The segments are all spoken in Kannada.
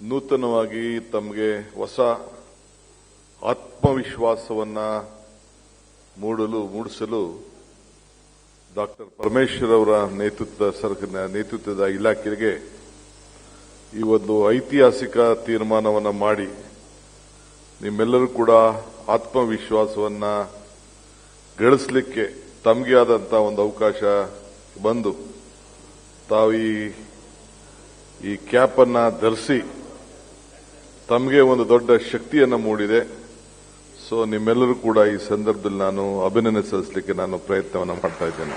ನೂತನವಾಗಿ ತಮಗೆ ಹೊಸ ಆತ್ಮವಿಶ್ವಾಸವನ್ನ ಮೂಡಲು, ಮೂಡಿಸಲು ಡಾಕ್ಟರ್ ಪರಮೇಶ್ವರ್ ಅವರ ನೇತೃತ್ವ ಸರ್ಕ- ನೇತೃತ್ವದ ಇಲಾಖೆಗೆ ಈ ಒಂದು ಐತಿಹಾಸಿಕ ತೀರ್ಮಾನವನ್ನು ಮಾಡಿ ನಿಮ್ಮೆಲ್ಲರೂ ಕೂಡ ಆತ್ಮವಿಶ್ವಾಸವನ್ನ ಗಳಿಸಲಿಕ್ಕೆ ತಮಗೆ ಆದಂತಹ ಒಂದು ಅವಕಾಶ ಬಂದು ತಾವು ಈ ಕ್ಯಾಪ್ ಅನ್ನ ಧರಿಸಿ ತಮಗೆ ಒಂದು ದೊಡ್ಡ ಶಕ್ತಿಯನ್ನು ಮೂಡಿದೆ. ಸೊ ನಿಮ್ಮೆಲ್ಲರೂ ಕೂಡ ಈ ಸಂದರ್ಭದಲ್ಲಿ ನಾನು ಅಭಿನಂದನೆ ಸಲ್ಲಿಸಲಿಕ್ಕೆ ನಾನು ಪ್ರಯತ್ನವನ್ನು ಮಾಡ್ತಾ ಇದ್ದೇನೆ.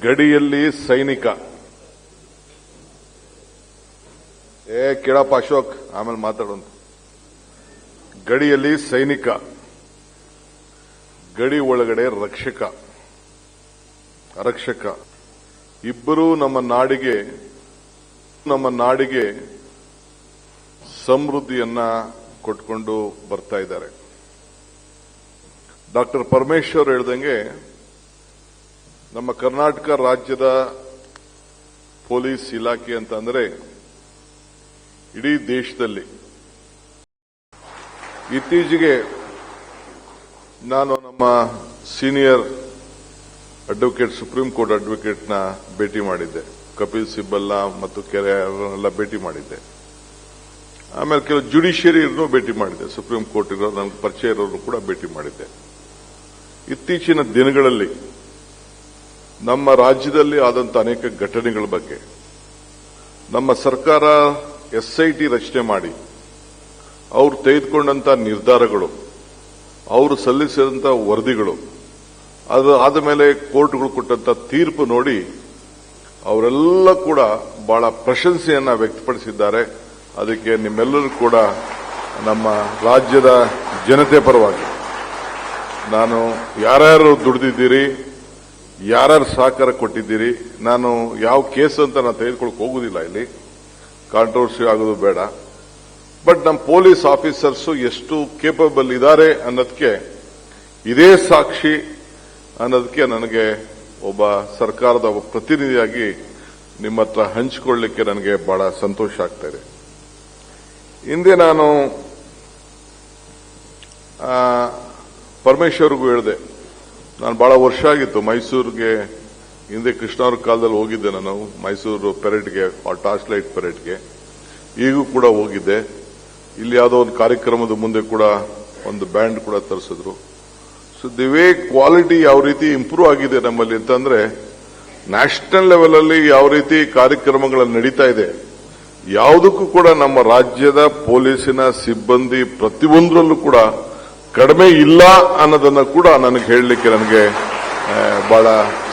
ಗಡಿಯಲ್ಲಿ ಸೈನಿಕ. ಏ, ಕೇಳಪ್ಪ ಅಶೋಕ್, ಆಮೇಲೆ ಮಾತಾಡೋಣ ಗಡಿಯಲ್ಲಿ ಸೈನಿಕ. ಗಡಿ ಒಳಗಡೆ ರಕ್ಷಕ. ರಕ್ಷಕ. ಇಬ್ಬರೂ ನಮ್ಮ ನಾಡಿಗೆ ನಮ್ಮ ನಾಡಿಗೆ ಸಮೃದ್ಧಿಯನ್ನ ಕೊಟ್ಕೊಂಡು ಬರ್ತಾ ಇದ್ದಾರೆ. ಡಾಕ್ಟರ್ ಪರಮೇಶ್ವರ್ ಹೇಳ್ದಂಗೆ, ನಮ್ಮ ಕರ್ನಾಟಕ ರಾಜ್ಯದ ಪೊಲೀಸ್ ಇಲಾಖೆ ಅಂತಂದ್ರೆ ಇಡೀ ದೇಶದಲ್ಲಿ. ಇತ್ತೀಚೆಗೆ ನಾನು ನಮ್ಮ ಸೀನಿಯರ್ ಅಡ್ವೊಕೇಟ್, ಸುಪ್ರೀಂ ಕೋರ್ಟ್ ಅಡ್ವೊಕೇಟ್ನ ಭೇಟಿ ಮಾಡಿದ್ದೆ. ಕಪಿಲ್ ಸಿಬ್ಬಲ್ಲ ಮತ್ತು ಕೆರೆ ಅವರನ್ನೆಲ್ಲ ಭೇಟಿ ಮಾಡಿದ್ದೆ. ಆಮೇಲೆ ಕೆಲವು ಜುಡಿಷಿಯರಿಯನ್ನು ಭೇಟಿ ಮಾಡಿದ್ದೆ. ಸುಪ್ರೀಂ ಕೋರ್ಟ್ ಇರೋ ನನಗೆ ಪರಿಚಯ ಇರೋರು ಕೂಡ ಭೇಟಿ ಮಾಡಿದ್ದೆ. ಇತ್ತೀಚಿನ ದಿನಗಳಲ್ಲಿ ನಮ್ಮ ರಾಜ್ಯದಲ್ಲಿ ಆದಂತಹ ಅನೇಕ ಘಟನೆಗಳ ಬಗ್ಗೆ, ನಮ್ಮ ಸರ್ಕಾರ ಎಸ್ಐಟಿ ರಚನೆ ಮಾಡಿ, ಅವರು ತೆಗೆದುಕೊಂಡಂತ ನಿರ್ಧಾರಗಳು, ಅವರು ಸಲ್ಲಿಸಿದಂತ ವರದಿಗಳು, ಅದು ಆದ ಮೇಲೆ ಕೋರ್ಟ್ಗಳು ಕೊಟ್ಟಂತ ತೀರ್ಪು ನೋಡಿ ಅವರೆಲ್ಲ ಕೂಡ ಬಹಳ ಪ್ರಶಂಸೆಯನ್ನ ವ್ಯಕ್ತಪಡಿಸಿದ್ದಾರೆ. ಅದಕ್ಕೆ ನಿಮ್ಮೆಲ್ಲರೂ ಕೂಡ ನಮ್ಮ ರಾಜ್ಯದ ಜನತೆ ಪರವಾಗಿ. ನಾನು ಯಾರ್ಯಾರು ದುಡಿದಿದ್ದೀರಿ, ಯಾರ್ಯಾರು ಸಹಕಾರ ಕೊಟ್ಟಿದ್ದೀರಿ, ನಾನು ಯಾವ ಕೇಸ್ ಅಂತ ನಾನು ತೆಗೆದುಕೊಳ್ಳಕ್ಕೆ ಹೋಗುದಿಲ್ಲ ಇಲ್ಲಿ. ಕಾಂಟ್ರವರ್ಸಿ ಆಗೋದು ಬೇಡ. ಬಟ್ ನಮ್ಮ ಪೊಲೀಸ್ ಆಫೀಸರ್ಸ್ ಎಷ್ಟು ಕೇಪಬಲ್ ಇದ್ದಾರೆ ಅನ್ನೋದಕ್ಕೆ, ಇದೇ ಸಾಕ್ಷಿ ಅನ್ನೋದಕ್ಕೆ ನನಗೆ ಒಬ್ಬ ಸರ್ಕಾರದ ಒಬ್ಬ ಪ್ರತಿನಿಧಿಯಾಗಿ ನಿಮ್ಮ ಹತ್ರ ಹಂಚಿಕೊಳ್ಳಲಿಕ್ಕೆ ನನಗೆ ಬಹಳ ಸಂತೋಷ ಆಗ್ತಾ ಇದೆ. ಹಿಂದೆ ನಾನು ಪರಮೇಶ್ವರ್ಗೂ ಹೇಳಿದೆ. ನಾನು ಬಹಳ ವರ್ಷ ಆಗಿತ್ತು ಮೈಸೂರಿಗೆ, ಹಿಂದೆ ಕೃಷ್ಣವ್ರ ಕಾಲದಲ್ಲಿ ಹೋಗಿದ್ದೆ ನಾನು, ಮೈಸೂರು ಪೆರೇಡ್ಗೆ ಟಾರ್ಚ್ ಲೈಟ್ ಪೆರೇಡ್ಗೆ. ಈಗೂ ಕೂಡ ಹೋಗಿದ್ದೆ. ಇಲ್ಲಿ ಯಾವುದೋ ಒಂದು ಕಾರ್ಯಕ್ರಮದ ಮುಂದೆ ಕೂಡ ಒಂದು ಬ್ಯಾಂಡ್ ಕೂಡ ತರಿಸಿದ್ರು. ಸೊ ದಿ ವೇ ಕ್ವಾಲಿಟಿ ಯಾವ ರೀತಿ ಇಂಪ್ರೂವ್ ಆಗಿದೆ ನಮ್ಮಲ್ಲಿ ಅಂತಂದ್ರೆ ನ್ಯಾಷನಲ್ ಲೆವೆಲ್ ಅಲ್ಲಿ ಯಾವ ರೀತಿ ಕಾರ್ಯಕ್ರಮಗಳು ನಡೀತಾ ಇದೆ, ಯಾವುದಕ್ಕೂ ಕೂಡ ನಮ್ಮ ರಾಜ್ಯದ ಪೊಲೀಸಿನ ಸಿಬ್ಬಂದಿ ಪ್ರತಿಯೊಂದರಲ್ಲೂ ಕೂಡ ಕಡಿಮೆ ಇಲ್ಲ ಅನ್ನೋದನ್ನ ಕೂಡ ನನಗೆ ಹೇಳಲಿಕ್ಕೆ ನನಗೆ ಬಹಳ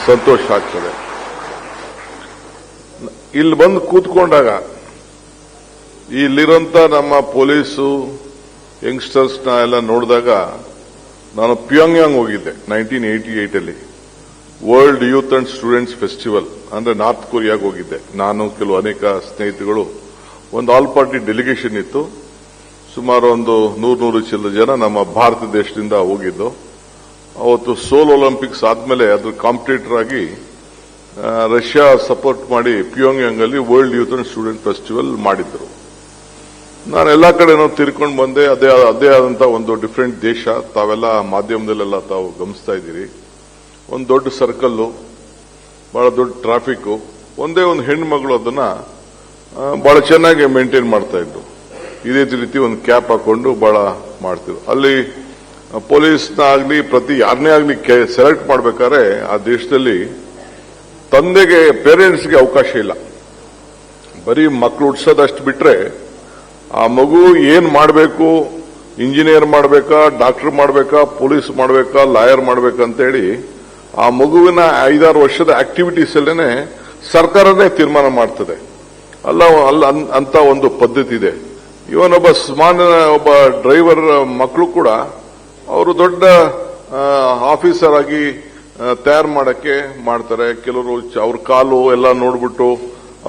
ಸಂತೋಷ ಆಗ್ತದೆ. ಇಲ್ಲಿ ಬಂದು ಕೂತ್ಕೊಂಡಾಗ ಇಲ್ಲಿರೋಂಥ ನಮ್ಮ ಪೊಲೀಸು ಯಂಗ್ಸ್ಟರ್ಸ್ನ ಎಲ್ಲ ನೋಡಿದಾಗ ನಾನು ಪ್ಯಾಂಗ್ಯಾಂಗ್ ಹೋಗಿದ್ದೆ ನೈನ್ಟೀನ್ ಏಯ್ಟಿ ಏಟ್ ಅಲ್ಲಿ world youth and students festival ಅಂದ್ರೆ ನಾರ್ತ್ ಕೊರಿಯಾಗೆ ಹೋಗಿದ್ದೆ. ನಾನು ಕೆಲವು ಅನೇಕ ಸ್ನೇಹಿತರುಗಳು. ಒಂದು ಆಲ್ ಪಾರ್ಟಿ ಡೆಲಿಗೇಷನ್ ಇತ್ತು. ಸುಮಾರು ಒಂದು ನೂರು ನೂರು ಚಿಲ್ಲ ಜನ ನಮ್ಮ ಭಾರತ ದೇಶದಿಂದ ಹೋಗಿದ್ದು. ಅವತ್ತು ಸೋಲ್ ಒಲಿಂಪಿಕ್ಸ್ ಆದ್ಮೇಲೆ ಅದ್ರ ಕಾಂಪಿಟೇಟರ್ ಆಗಿ ರಷ್ಯಾ ಸಪೋರ್ಟ್ ಮಾಡಿ ಪ್ಯೋಂಗ್ಯಾಂಗ್ ಅಲ್ಲಿ world youth and student festival ಮಾಡಿದ್ರು. ನಾನು ಎಲ್ಲಾ ಕಡೆನೂ ತಿರ್ಕೊಂಡು ಬಂದೆ. ಅದೇ ಅದೇ ಆದಂತ ಒಂದು ಡಿಫ್ರೆಂಟ್ ದೇಶ. ತಾವೆಲ್ಲ ಮಾಧ್ಯಮದಲ್ಲೆಲ್ಲ ತಾವು ಗಮನಿಸ್ತಾ ಇದ್ದೀರಿ. ಒಂದು ದೊಡ್ಡ ಸರ್ಕಲ್ಲು ಬಹಳ ದೊಡ್ಡ ಟ್ರಾಫಿಕ್ ಒಂದೇ ಒಂದು ಹೆಣ್ಮಗಳು ಅದನ್ನ ಬಹಳ ಚೆನ್ನಾಗಿ ಮೇಂಟೈನ್ ಮಾಡ್ತಾ ಇದ್ರು. ಇದೇ ರೀತಿ ಒಂದು ಕ್ಯಾಪ್ ಹಾಕೊಂಡು ಬಹಳ ಮಾಡ್ತಿದ್ರು. ಅಲ್ಲಿ ಪೊಲೀಸ್ನ ಆಗ್ಲಿ, ಪ್ರತಿ ಯಾರನ್ನೇ ಆಗಲಿ ಸೆಲೆಕ್ಟ್ ಮಾಡ್ಬೇಕಾದ್ರೆ ಆ ದೇಶದಲ್ಲಿ ತಂದೆಗೆ ಪೇರೆಂಟ್ಸ್ಗೆ ಅವಕಾಶ ಇಲ್ಲ. ಬರೀ ಮಕ್ಕಳು ಹುಡ್ಸೋದಷ್ಟು ಬಿಟ್ರೆ ಆ ಮಗು ಏನ್ ಮಾಡಬೇಕು? ಇಂಜಿನಿಯರ್ ಮಾಡಬೇಕಾ? ಡಾಕ್ಟರ್ ಮಾಡಬೇಕಾ? ಪೊಲೀಸ್ ಮಾಡಬೇಕಾ? ಲಾಯರ್ ಮಾಡಬೇಕಂತೇಳಿ ಆ ಮಗುವಿನ ಐದಾರು ವರ್ಷದ ಆಕ್ಟಿವಿಟೀಸ್ ಅಲ್ಲೇನೆ ಸರ್ಕಾರನೇ ತೀರ್ಮಾನ ಮಾಡ್ತದೆ. ಅಲ್ಲ ಅಲ್ಲ ಅಂತ ಒಂದು ಪದ್ಧತಿ ಇದೆ. ಇವನೊಬ್ಬ ಸಾಮಾನ್ಯ, ಒಬ್ಬ ಡ್ರೈವರ್ ಮಕ್ಕಳು ಕೂಡ ಅವರು ದೊಡ್ಡ ಆಫೀಸರ್ ಆಗಿ ತಯಾರು ಮಾಡಕ್ಕೆ ಮಾಡ್ತಾರೆ. ಕೆಲವರು ಅವ್ರ ಕಾಲು ಎಲ್ಲ ನೋಡ್ಬಿಟ್ಟು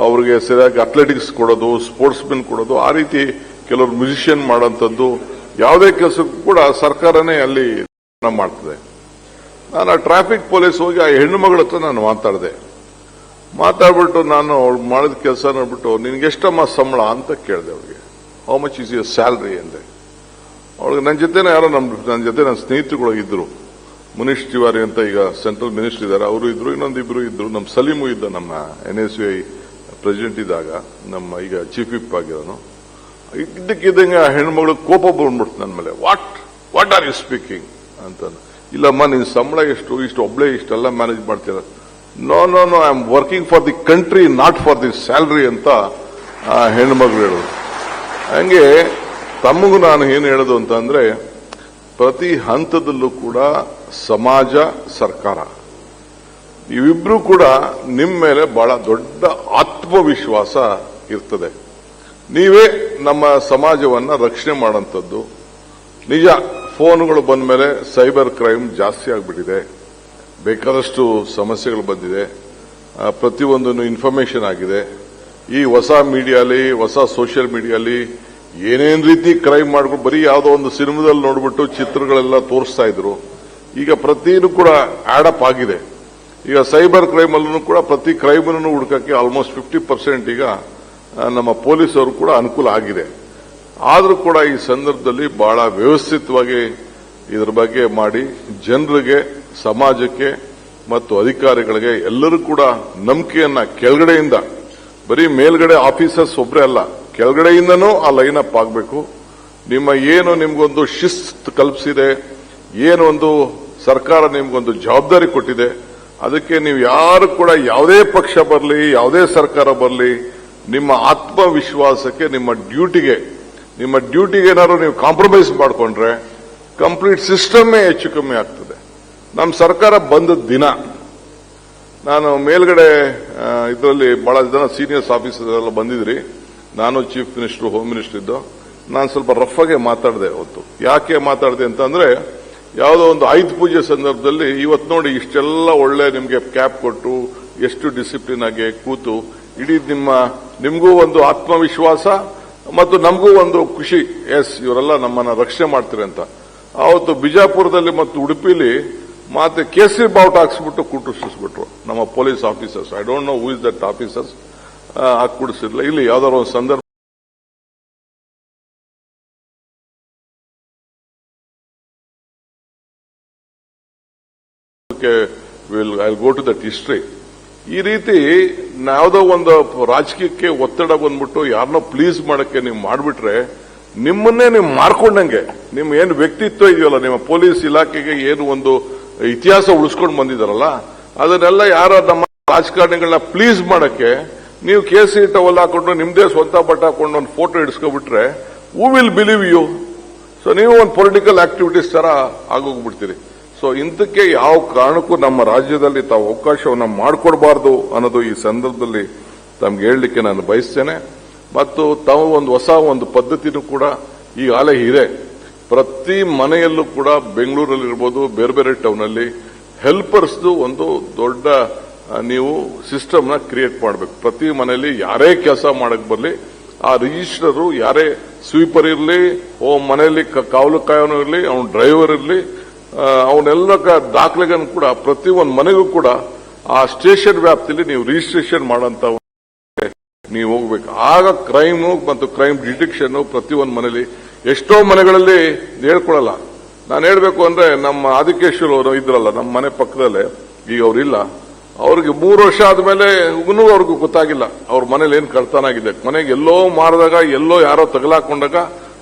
ಅವ್ರಿಗೆ ಸರಿಯಾಗಿ ಅಥ್ಲೆಟಿಕ್ಸ್ ಕೊಡೋದು ಸ್ಪೋರ್ಟ್ಸ್ ಮೆನ್ ಕೊಡೋದು, ಆ ರೀತಿ ಕೆಲವರು ಮ್ಯೂಸಿಷಿಯನ್ ಮಾಡೋಂಥದ್ದು ಯಾವುದೇ ಕೆಲಸಕ್ಕೂ ಕೂಡ ಸರ್ಕಾರನೇ ಅಲ್ಲಿ ಮಾಡ್ತದೆ. ನಾನು ಆ ಟ್ರಾಫಿಕ್ ಪೊಲೀಸ್ ಹೋಗಿ ಆ ಹೆಣ್ಣು ಮಗಳ ಹತ್ರ ನಾನು ಮಾತಾಡಿದೆ. ಮಾತಾಡ್ಬಿಟ್ಟು ನಾನು ಅವ್ಳು ಮಾಡಿದ ಕೆಲಸ ನೋಡ್ಬಿಟ್ಟು, ನಿನಗೆ ಎಷ್ಟಮ್ಮ ಸಂಬಳ? ಅಂತ ಕೇಳಿದೆ ಅವಳಿಗೆ. How much is your salary ಅಂದೆ. ಅವಳಿಗೆ ನನ್ನ ಜೊತೆನೇ ಯಾರೋ ನಮ್ಮ ನನ್ನ ಜೊತೆ ನನ್ನ ಸ್ನೇಹಿತರುಗಳು ಇದ್ರು. ಮುನೀಶ್ ತಿವಾರಿ ಅಂತ ಈಗ ಸೆಂಟ್ರಲ್ ಮಿನಿಸ್ಟರ್ ಇದ್ದಾರೆ. ಅವರು ಇದ್ರು, ಇನ್ನೊಂದಿಬ್ರು ಇದ್ರು. ನಮ್ಮ ಸಲೀಮು ಇದ್ದ ನಮ್ಮ ಎನ್ ಎಸ್ ಐ ಪ್ರೆಸಿಡೆಂಟ್ ಇದ್ದಾಗ ನಮ್ಮ ಈಗ ಚೀಫ್ ವಿಪ್ ಆಗಿರೋನು ಇದ್ದಕ್ಕಿದ್ದಂಗೆ ಆ ಹೆಣ್ಮಗಳು ಕೋಪ ಬಂದ್ಬಿಡ್ತು ನನ್ನ ಮೇಲೆ. What what are you speaking ಅಂತ ಇಲ್ಲಮ್ಮ, ನೀನು ಸಂಬಳ ಎಷ್ಟು? ಇಷ್ಟು ಒಬ್ಳೆ ಇಷ್ಟೆಲ್ಲ ಮ್ಯಾನೇಜ್ ಮಾಡ್ತೀರ. No no no I am working for the country not for the salary ಅಂತ ಆ ಹೆಣ್ಮಗಳು ಹೇಳೋದು. ಹಂಗೆ ತಮಗೂ ನಾನು ಏನು ಹೇಳೋದು ಅಂತಂದ್ರೆ, ಪ್ರತಿ ಹಂತದಲ್ಲೂ ಕೂಡ ಸಮಾಜ, ಸರ್ಕಾರ. ಇವಿಬ್ರು ಕೂಡ ನಿಮ್ಮ ಮೇಲೆ ಬಹಳ ದೊಡ್ಡ ಆತ್ಮವಿಶ್ವಾಸ ಇರ್ತದೆ. ನೀವೇ ನಮ್ಮ ಸಮಾಜವನ್ನ ರಕ್ಷಣೆ ಮಾಡೋಂಥದ್ದು. ನಿಜ, ಫೋನ್ಗಳು ಬಂದ ಮೇಲೆ ಸೈಬರ್ ಕ್ರೈಮ್ ಜಾಸ್ತಿ ಆಗಿಬಿಟ್ಟಿದೆ. ಬೇಕಾದಷ್ಟು ಸಮಸ್ಯೆಗಳು ಬಂದಿದೆ. ಪ್ರತಿಯೊಂದನ್ನು ಇನ್ಫಾರ್ಮೇಶನ್ ಆಗಿದೆ. ಈ ಹೊಸ ಮೀಡಿಯಾಲಿ ಹೊಸ ಸೋಷಿಯಲ್ ಮೀಡಿಯಾಲಿ ಏನೇನು ರೀತಿ ಕ್ರೈಮ್ ಮಾಡ್ಕೊಂಡು ಬರೀ ಯಾವುದೋ ಒಂದು ಸಿನಿಮಾದಲ್ಲಿ ನೋಡ್ಬಿಟ್ಟು ಚಿತ್ರಗಳೆಲ್ಲ ತೋರಿಸ್ತಾ ಇದ್ರು. ಈಗ ಪ್ರತಿಯೂ ಕೂಡ ಆಡಪ್ ಆಗಿದೆ. ಈಗ ಸೈಬರ್ ಕ್ರೈಮ್ ಅಲ್ಲೂ ಕೂಡ ಪ್ರತಿ ಕ್ರೈಮ್ ಅನ್ನು ಹುಡುಕಕ್ಕೆ ಆಲ್ಮೋಸ್ಟ್ ಫಿಫ್ಟಿ ಪರ್ಸೆಂಟ್ ಈಗ ನಮ್ಮ ಪೊಲೀಸರು ಕೂಡ ಅನುಕೂಲ ಆಗಿದೆ. ಆದರೂ ಕೂಡ ಈ ಸಂದರ್ಭದಲ್ಲಿ ಬಹಳ ವ್ಯವಸ್ಥಿತವಾಗಿ ಇದರ ಬಗ್ಗೆ ಮಾಡಿ, ಜನರಿಗೆ, ಸಮಾಜಕ್ಕೆ ಮತ್ತು ಅಧಿಕಾರಿಗಳಿಗೆ ಎಲ್ಲರೂ ಕೂಡ ನಂಬಿಕೆಯನ್ನ ಕೆಳಗಡೆಯಿಂದ, ಬರೀ ಮೇಲ್ಗಡೆ ಆಫೀಸರ್ಸ್ ಒಬ್ಬರೇ ಅಲ್ಲ, ಕೆಳಗಡೆಯಿಂದನೂ ಆ ಲೈನ್ ಅಪ್ ಆಗಬೇಕು. ನಿಮ್ಮ ಏನು ನಿಮಗೊಂದು ಶಿಸ್ತು ಕಲ್ಪಿಸಿದೆ, ಏನು ಒಂದು ಸರ್ಕಾರ ನಿಮಗೊಂದು ಜವಾಬ್ದಾರಿ ಕೊಟ್ಟಿದೆ ಅದಕ್ಕೆ ನೀವು ಯಾರು ಕೂಡ ಯಾವುದೇ ಪಕ್ಷ ಬರಲಿ, ಯಾವುದೇ ಸರ್ಕಾರ ಬರಲಿ, ನಿಮ್ಮ ಆತ್ಮವಿಶ್ವಾಸಕ್ಕೆ, ನಿಮ್ಮ ಡ್ಯೂಟಿಗೆ ನಿಮ್ಮ ಡ್ಯೂಟಿಗೆ ಏನಾದ್ರು ನೀವು ಕಾಂಪ್ರಮೈಸ್ ಮಾಡಿಕೊಂಡ್ರೆ, ಕಂಪ್ಲೀಟ್ ಸಿಸ್ಟಮ್ಮೇ ಹೆಚ್ಚು ಕಮ್ಮಿ ಆಗ್ತದೆ. ನಮ್ಮ ಸರ್ಕಾರ ಬಂದ ದಿನ, ನಾನು ಮೇಲ್ಗಡೆ ಇದರಲ್ಲಿ ಬಹಳ ಜನ ಸೀನಿಯರ್ಸ್ ಆಫೀಸರ್ ಎಲ್ಲ ಬಂದಿದ್ರಿ. ನಾನು ಚೀಫ್ ಮಿನಿಸ್ಟರ್ ಹೋಮ್ ಮಿನಿಸ್ಟರ್ ಇದ್ದು, ನಾನು ಸ್ವಲ್ಪ ರಫ್ ಆಗಿ ಮಾತಾಡಿದೆ ಅವತ್ತು. ಯಾಕೆ ಮಾತಾಡಿದೆ ಅಂತಂದ್ರೆ ಯಾವುದೋ ಒಂದು ಆಯುಧ ಪೂಜೆ ಸಂದರ್ಭದಲ್ಲಿ ಇವತ್ತು ನೋಡಿ ಇಷ್ಟೆಲ್ಲ ಒಳ್ಳೆ ನಿಮಗೆ ಕ್ಯಾಪ್ ಕೊಟ್ಟು ಎಷ್ಟು ಡಿಸಿಪ್ಲಿನ್ ಆಗಿ ಕೂತು. ಇಡೀ ನಿಮ್ಮ, ನಿಮಗೂ ಒಂದು ಆತ್ಮವಿಶ್ವಾಸ ಮತ್ತು ನಮಗೂ ಒಂದು ಖುಷಿ. ಎಸ್ ಇವರೆಲ್ಲ ನಮ್ಮನ್ನ ರಕ್ಷಣೆ ಮಾಡ್ತಾರೆ ಅಂತ. ಆವತ್ತು ಬಿಜಾಪುರದಲ್ಲಿ ಮತ್ತು ಉಡುಪಿಲಿ ಮತ್ತೆ ಕೇಸರಿ ಬಾವುಟ ಹಾಕ್ಸ್ಬಿಟ್ಟು ಕುಟ್ಟಿಸ್ಬಿಟ್ರು ನಮ್ಮ police officers I don't know who is that officers ಕುಡಿಸಿರ್ಲಿಲ್ಲ ಇಲ್ಲಿ ಯಾವ್ದಾದ್ರು ಒಂದು ಸಂದರ್ಭ will I go to that history ಈ ರೀತಿ ಯಾವುದೋ ಒಂದು ರಾಜಕೀಯಕ್ಕೆ ಒತ್ತಡ ಬಂದ್ಬಿಟ್ಟು ಯಾರನ್ನೋ ಪ್ಲೀಸ್ ಮಾಡಕ್ಕೆ ನೀವು ಮಾಡಿಬಿಟ್ರೆ, ನಿಮ್ಮನ್ನೇ ನೀವು ಮಾರ್ಕೊಂಡಂಗೆ ನಿಮ್ಮ ಏನು ವ್ಯಕ್ತಿತ್ವ ಇದೆಯಲ್ಲ, ನಿಮ್ಮ ಪೊಲೀಸ್ ಇಲಾಖೆಗೆ ಏನು ಒಂದು ಇತಿಹಾಸ ಉಳಿಸ್ಕೊಂಡು ಬಂದಿದಾರಲ್ಲ, ಅದನ್ನೆಲ್ಲ ಯಾರ ನಮ್ಮ ರಾಜಕಾರಣಿಗಳನ್ನ ಪ್ಲೀಸ್ ಮಾಡಕ್ಕೆ, ನೀವು ಕೇಸಿ ಟವಲ್ ಹಾಕೊಂಡು ನಿಮ್ದೇ ಸ್ವಂತ ಬಟ್ಟ ಹಾಕೊಂಡು ಒಂದು photo ಇಡಿಸ್ಕೊಬಿಟ್ರೆ who will believe you so ನೀವು ಒಂದು ಪೊಲಿಟಿಕಲ್ ಆಕ್ಟಿವಿಟೀಸ್ ತರ ಆಗೋಗ್ಬಿಡ್ತೀರಿ. ಸೊ ಇಂತಕ್ಕೆ ಯಾವ ಕಾರಣಕ್ಕೂ ನಮ್ಮ ರಾಜ್ಯದಲ್ಲಿ ತಾವು ಅವಕಾಶವನ್ನು ಮಾಡಿಕೊಡಬಾರದು ಅನ್ನೋದು ಈ ಸಂದರ್ಭದಲ್ಲಿ ತಮ್ಗೆ ಹೇಳಲಿಕ್ಕೆ ನಾನು ಬಯಸ್ತೇನೆ. ಮತ್ತು ತಾವು ಒಂದು ಹೊಸ ಒಂದು ಪದ್ಧತಿನೂ ಕೂಡ ಈ ಆಲೆ ಇದೆ. ಪ್ರತಿ ಮನೆಯಲ್ಲೂ ಕೂಡ ಬೆಂಗಳೂರಲ್ಲಿ ಇರ್ಬೋದು, ಬೇರೆ ಬೇರೆ ಟೌನ್ ಅಲ್ಲಿ ಹೆಲ್ಪರ್ಸ್ದು ಒಂದು ದೊಡ್ಡ ನೀವು ಸಿಸ್ಟಮ್ನ ಕ್ರಿಯೇಟ್ ಮಾಡಬೇಕು. ಪ್ರತಿ ಮನೆಯಲ್ಲಿ ಯಾರೇ ಕೆಲಸ ಮಾಡಕ್ ಬರಲಿ, ಆ ರಿಜಿಸ್ಟರ್ ಯಾರೇ ಸ್ವೀಪರ್ ಇರಲಿ, ಓ ಮನೆಯಲ್ಲಿ ಕಾವಲು ಕಾಯೋನು ಇರಲಿ, ಅವನು ಡ್ರೈವರ್ ಇರಲಿ ಅವನ್ನೆಲ್ಲ ದಾಖಲೆಗಳನ್ನು ಕೂಡ ಪ್ರತಿ ಒಂದು ಮನೆಗೂ ಕೂಡ ಆ ಸ್ಟೇಷನ್ ವ್ಯಾಪ್ತಿಯಲ್ಲಿ ನೀವು ರಿಜಿಸ್ಟ್ರೇಷನ್ ಮಾಡೋಂಥ ನೀವು ಹೋಗ್ಬೇಕು. ಆಗ ಕ್ರೈಮ್ ಮತ್ತು ಕ್ರೈಮ್ ಡಿಟೆಕ್ಷನ್ ಪ್ರತಿ ಒಂದು ಮನೆಯಲ್ಲಿ ಎಷ್ಟೋ ಮನೆಗಳಲ್ಲಿ ಹೇಳ್ಕೊಳಲ್ಲ. ನಾನು ಹೇಳಬೇಕು ಅಂದ್ರೆ ನಮ್ಮ ಆದಿಕೇಶ್ವರ್ ಅವರು ಇದ್ರಲ್ಲ, ನಮ್ಮ ಮನೆ ಪಕ್ಕದಲ್ಲೇ ಈಗ ಅವರಿಲ್ಲ ಅವ್ರಿಗೆ ಮೂರು ವರ್ಷ ಆದ್ಮೇಲೆ ಇನ್ನೂ ಅವ್ರಿಗೂ ಗೊತ್ತಾಗಿಲ್ಲ. ಅವ್ರ ಮನೇಲಿ ಏನ್ ಕಳ್ತನಾಗಿದೆ ಮನೆಗೆ ಎಲ್ಲೋ ಮಾರಿದಾಗ, ಎಲ್ಲೋ ಯಾರೋ ತಗಲಾಕೊಂಡಾಗ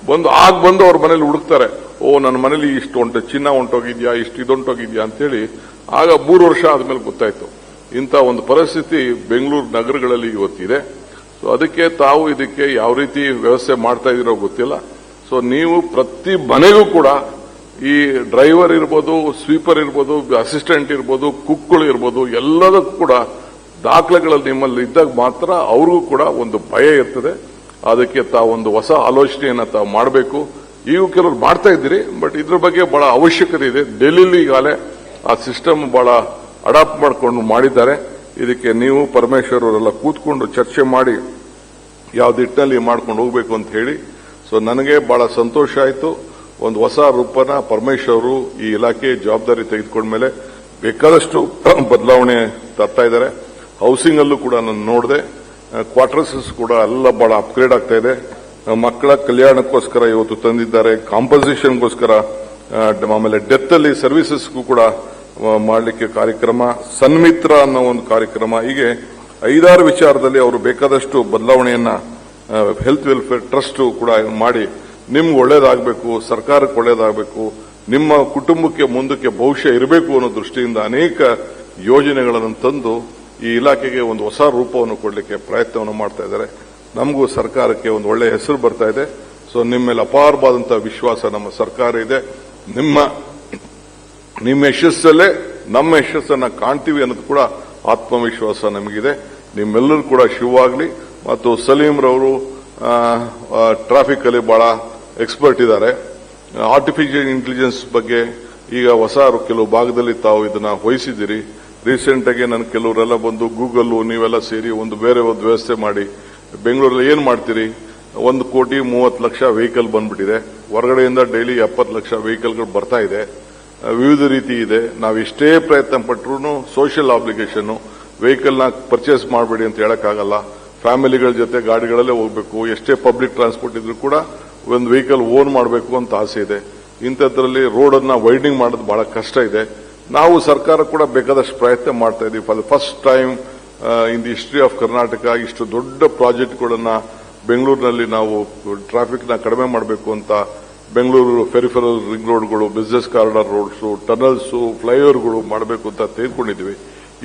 ಬಂದು, ಆಗ ಬಂದು ಅವ್ರ ಮನೇಲಿ ಹುಡುಕ್ತಾರೆ. ಓ, ನನ್ನ ಮನೇಲಿ ಇಷ್ಟು ಉಂಟು, ಚಿನ್ನ ಹೊಂಟೋಗಿದ್ಯಾ ಇಷ್ಟು ಇದೊಂಟೋಗಿದ್ಯಾ ಅಂತೇಳಿ ಆಗ ಮೂರು ವರ್ಷ ಆದ್ಮೇಲೆ ಗೊತ್ತಾಯ್ತು. ಇಂಥ ಒಂದು ಪರಿಸ್ಥಿತಿ ಬೆಂಗಳೂರು ನಗರಗಳಲ್ಲಿ ಇವತ್ತಿದೆ. ಸೊ ಅದಕ್ಕೆ ತಾವು ಇದಕ್ಕೆ ಯಾವ ರೀತಿ ವ್ಯವಸ್ಥೆ ಮಾಡ್ತಾ ಇದೀರೋ ಗೊತ್ತಿಲ್ಲ. ಸೊ ನೀವು ಪ್ರತಿ ಮನೆಗೂ ಕೂಡ ಈ ಡ್ರೈವರ್ ಇರ್ಬೋದು, ಸ್ವೀಪರ್ ಇರ್ಬೋದು, ಅಸಿಸ್ಟೆಂಟ್ ಇರ್ಬೋದು, ಕುಕ್ಗಳು ಇರ್ಬೋದು, ಎಲ್ಲದಕ್ಕೂ ಕೂಡ ದಾಖಲೆಗಳಲ್ಲಿ ನಿಮ್ಮಲ್ಲಿ ಇದ್ದಾಗ ಮಾತ್ರ ಅವ್ರಿಗೂ ಕೂಡ ಒಂದು ಭಯ ಇರ್ತದೆ. ಅದಕ್ಕೆ ತಾವೊಂದು ಹೊಸ ಆಲೋಚನೆಯನ್ನು ತಾವು ಮಾಡಬೇಕು. ಈಗ ಕೆಲವರು ಮಾಡ್ತಾ ಇದ್ದೀರಿ, ಬಟ್ ಇದ್ರ ಬಗ್ಗೆ ಬಹಳ ಅವಶ್ಯಕತೆ ಇದೆ. ಡೆಲ್ಲಿಲಿ ಈಗಾಗಲೇ ಆ ಸಿಸ್ಟಮ್ ಬಹಳ ಅಡಾಪ್ಟ್ ಮಾಡಿಕೊಂಡು ಮಾಡಿದ್ದಾರೆ. ಇದಕ್ಕೆ ನೀವು ಪರಮೇಶ್ವರ್ ಅವರೆಲ್ಲ ಕೂತ್ಕೊಂಡು ಚರ್ಚೆ ಮಾಡಿ ಯಾವ ದಿಟ್ಟಿನಲ್ಲಿ ಮಾಡ್ಕೊಂಡು ಹೋಗಬೇಕು ಅಂತ ಹೇಳಿ. ಸೊ ನನಗೆ ಬಹಳ ಸಂತೋಷ ಆಯಿತು. ಒಂದು ಹೊಸ ರೂಪನ ಪರಮೇಶ್ವರ್ ಅವರು ಈ ಇಲಾಖೆ ಜವಾಬ್ದಾರಿ ತೆಗೆದುಕೊಂಡ ಮೇಲೆ ಬೇಕಾದಷ್ಟು ಬದಲಾವಣೆ ತರ್ತಾ ಇದ್ದಾರೆ. ಹೌಸಿಂಗ್ ಅಲ್ಲೂ ಕೂಡ ನಾನು ನೋಡಿದೆ. ಕ್ವಾರ್ಟರ್ಸ್ ಕೂಡ ಎಲ್ಲ ಬಹಳ ಅಪ್ಗ್ರೇಡ್ ಆಗ್ತಾ ಇದೆ. ಮಕ್ಕಳ ಕಲ್ಯಾಣಕ್ಕೋಸ್ಕರ ಇವತ್ತು ತಂದಿದ್ದಾರೆ. ಕಾಂಪೋಸಿಷನ್ಗೋಸ್ಕರ ಆಮೇಲೆ ಡೆತ್ ಅಲ್ಲಿ ಸರ್ವಿಸಸ್ಗೂ ಕೂಡ ಮಾಡಲಿಕ್ಕೆ ಕಾರ್ಯಕ್ರಮ, ಸನ್ಮಿತ್ರ ಅನ್ನೋ ಒಂದು ಕಾರ್ಯಕ್ರಮ. ಹೀಗೆ ಐದಾರು ವಿಚಾರದಲ್ಲಿ ಅವರು ಬೇಕಾದಷ್ಟು ಬದಲಾವಣೆಯನ್ನ ಹೆಲ್ತ್ ವೆಲ್ಫೇರ್ ಟ್ರಸ್ಟ್ ಕೂಡ ಮಾಡಿ, ನಿಮ್ಗೆ ಒಳ್ಳೇದಾಗಬೇಕು, ಸರ್ಕಾರಕ್ಕೆ ಒಳ್ಳೇದಾಗಬೇಕು, ನಿಮ್ಮ ಕುಟುಂಬಕ್ಕೆ ಮುಂದಕ್ಕೆ ಭವಿಷ್ಯ ಇರಬೇಕು ಅನ್ನೋ ದೃಷ್ಟಿಯಿಂದ ಅನೇಕ ಯೋಜನೆಗಳನ್ನು ತಂದು ಈ ಇಲಾಖೆಗೆ ಒಂದು ಹೊಸ ರೂಪವನ್ನು ಕೊಡಲಿಕ್ಕೆ ಪ್ರಯತ್ನವನ್ನು ಮಾಡ್ತಾ ಇದ್ದಾರೆ. ನಮಗೂ ಸರ್ಕಾರಕ್ಕೆ ಒಂದು ಒಳ್ಳೆಯ ಹೆಸರು ಬರ್ತಾ ಇದೆ. ಸೊ ನಿಮ್ಮ ಮೇಲೆ ಅಪಾರವಾದಂತಹ ವಿಶ್ವಾಸ ನಮ್ಮ ಸರ್ಕಾರ ಇದೆ. ನಿಮ್ಮ ನಿಮ್ಮ ಯಶಸ್ಸಲ್ಲೇ ನಮ್ಮ ಯಶಸ್ಸನ್ನ ಕಾಣ್ತೀವಿ ಅನ್ನೋದು ಕೂಡ ಆತ್ಮವಿಶ್ವಾಸ ನಮಗಿದೆ. ನಿಮ್ಮೆಲ್ಲರೂ ಕೂಡ ಶುಭವಾಗಲಿ ಮತ್ತು ಸಲೀಂ ರವರು ಟ್ರಾಫಿಕ್ ಅಲ್ಲಿ ಬಹಳ ಎಕ್ಸ್ಪರ್ಟ್ ಇದ್ದಾರೆ. ಆರ್ಟಿಫಿಷಿಯಲ್ ಇಂಟೆಲಿಜೆನ್ಸ್ ಬಗ್ಗೆ ಈಗ ಹೊಸ ಕೆಲವು ಭಾಗದಲ್ಲಿ ತಾವು ಇದನ್ನ ವಹಿಸಿದ್ದೀರಿ. ರೀಸೆಂಟ್ ಆಗಿ ನನ್ನ ಕೆಲವರೆಲ್ಲ ಬಂದು ಗೂಗಲ್ ನೀವೆಲ್ಲ ಸೇರಿ ಒಂದು ಬೇರೆ ಒಂದು ವ್ಯವಸ್ಥೆ ಮಾಡಿ. ಬೆಂಗಳೂರಲ್ಲಿ ಏನ್ ಮಾಡ್ತೀರಿ? ಒಂದು ಕೋಟಿ ಮೂವತ್ತು ಲಕ್ಷ ವೆಹಿಕಲ್ ಬಂದ್ಬಿಟ್ಟಿದೆ. ಹೊರಗಡೆಯಿಂದ ಡೈಲಿ ಎಪ್ಪತ್ತು ಲಕ್ಷ ವೆಹಿಕಲ್ಗಳು ಬರ್ತಾ ಇದೆ. ವಿವಿಧ ರೀತಿ ಇದೆ. ನಾವು ಎಷ್ಟೇ ಪ್ರಯತ್ನ ಪಟ್ಟರು ಸೋಷಿಯಲ್ ಆಬ್ಲಿಗೇಷನ್ ವೆಹಿಕಲ್ನ ಪರ್ಚೇಸ್ ಮಾಡಬೇಡಿ ಅಂತ ಹೇಳಕ್ಕಾಗಲ್ಲ. ಫ್ಯಾಮಿಲಿಗಳ ಜೊತೆ ಗಾಡಿಗಳಲ್ಲೇ ಹೋಗಬೇಕು. ಎಷ್ಟೇ ಪಬ್ಲಿಕ್ ಟ್ರಾನ್ಸ್ಪೋರ್ಟ್ ಇದ್ರೂ ಕೂಡ ಒಂದು ವೆಹಿಕಲ್ ಓನ್ ಮಾಡಬೇಕು ಅಂತ ಆಸೆ ಇದೆ. ಇಂಥದ್ರಲ್ಲಿ ರೋಡ್ ಅನ್ನ ವೈಡಿಂಗ್ ಮಾಡೋದು ಬಹಳ ಕಷ್ಟ ಇದೆ. ನಾವು ಸರ್ಕಾರ ಕೂಡ ಬೇಕಾದಷ್ಟು ಪ್ರಯತ್ನ ಮಾಡ್ತಾ ಇದೀವಿ. First time in the history of Karnataka ಇಷ್ಟು ದೊಡ್ಡ ಪ್ರಾಜೆಕ್ಟ್ಗಳನ್ನು ಬೆಂಗಳೂರಿನಲ್ಲಿ ನಾವು ಟ್ರಾಫಿಕ್ನ ಕಡಿಮೆ ಮಾಡಬೇಕು ಅಂತ ಬೆಂಗಳೂರು ಫೆರಿಫೆರಲ್ ರಿಂಗ್ ರೋಡ್ಗಳು ಬಿಸ್ನೆಸ್ ಕಾರಿಡಾರ್ ರೋಡ್ಸ್ ಟನಲ್ಸ್ ಫ್ಲೈಓವರ್ಗಳು ಮಾಡಬೇಕು ಅಂತ ತೆಗೆದುಕೊಂಡಿದ್ದೀವಿ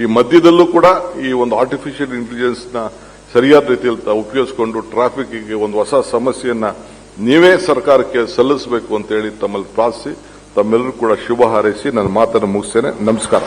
ಈ ಮಧ್ಯದಲ್ಲೂ ಕೂಡ ಈ ಒಂದು ಆರ್ಟಿಫಿಷಿಯಲ್ ಇಂಟೆಲಿಜೆನ್ಸ್ನ ಸರಿಯಾದ ರೀತಿಯಲ್ಲಿ ಉಪಯೋಗಿಸಿಕೊಂಡು ಟ್ರಾಫಿಕ್ಗೆ ಒಂದು ಹೊಸ ಸಮಸ್ಯೆಯನ್ನ ನೀವೇ ಸರ್ಕಾರಕ್ಕೆ ಸಲ್ಲಿಸಬೇಕು ಅಂತ ಹೇಳಿ ತಮ್ಮಲ್ಲಿ ಪ್ರಾರ್ಥಿಸಿ. ತಮ್ಮೆಲ್ಲರೂ ಕೂಡ ಶುಭ ಹಾರೈಸಿ. ನನ್ನ ಮಾತನ್ನು ಮುಗಿಸ್ತೇನೆ. ನಮಸ್ಕಾರ.